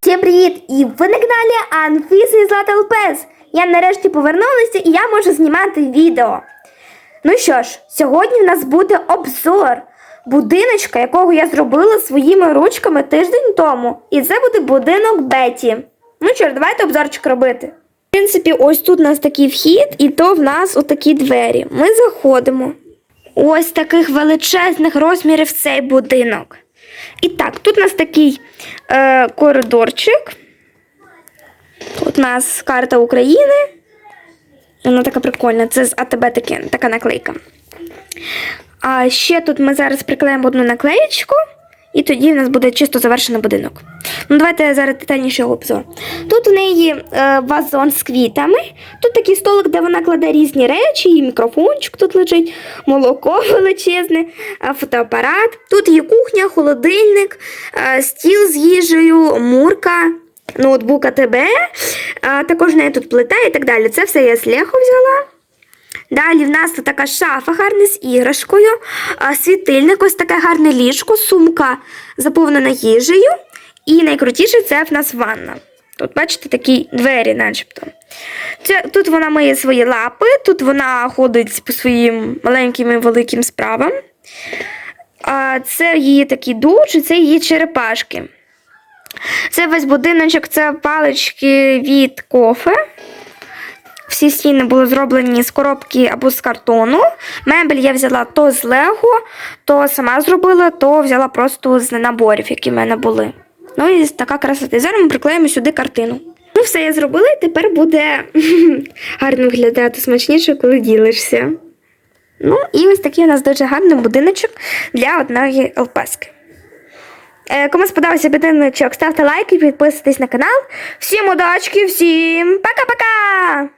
Всім привіт! І ви на каналі Анфіса і Злата ЛПС. Я нарешті повернулася і я можу знімати відео. Ну що ж, сьогодні в нас буде обзор будиночка, якого я зробила своїми ручками тиждень тому. І це буде будинок Беті. Ну що ж, давайте обзорчик робити. В принципі, ось тут у нас такий вхід, і то в нас отакі двері. Ми заходимо. Ось таких величезних розмірів цей будинок. І так, тут у нас такий е, коридорчик. Тут у нас карта України. Вона така прикольна. Це з АТБ таке, така наклейка. А ще тут ми зараз приклеїмо одну наклеєчку, і тоді в нас буде чисто завершений будинок. Ну, давайте зараз детальніше обзор. Тут у неї е, вазон з квітами. Тут такий столик, де вона кладе різні речі, і мікрофончик тут лежить, молоко величезне, е, фотоапарат. Тут є кухня, холодильник, е, стіл з їжею, мурка, ноутбук АТБ. Е, також в неї тут плита і так далі. Це все я з Леху взяла. Далі в нас тут така шафа гарна з іграшкою, світильник, ось таке гарне ліжко, сумка заповнена їжею. І найкрутіше це в нас ванна. Тут, бачите, такі двері, начебто. Це, тут вона миє свої лапи, тут вона ходить по своїм маленьким і великим справам. А це її такий душ, це її черепашки. Це весь будиночок, це палички від кофе. Всі стіни були зроблені з коробки або з картону. Мебель я взяла то з Лего, то сама зробила, то взяла просто з наборів, які в мене були. Ну і така красота. Зараз ми приклеїмо сюди картину. Ну, все я зробила, і тепер буде гарно виглядати смачніше, коли ділишся. Ну, і ось такий у нас дуже гарний будиночок для одної ЛПСки. Е, Кому сподобався будиночок, ставте лайк і підписуйтесь на канал. Всім удачки, всім пока-пока!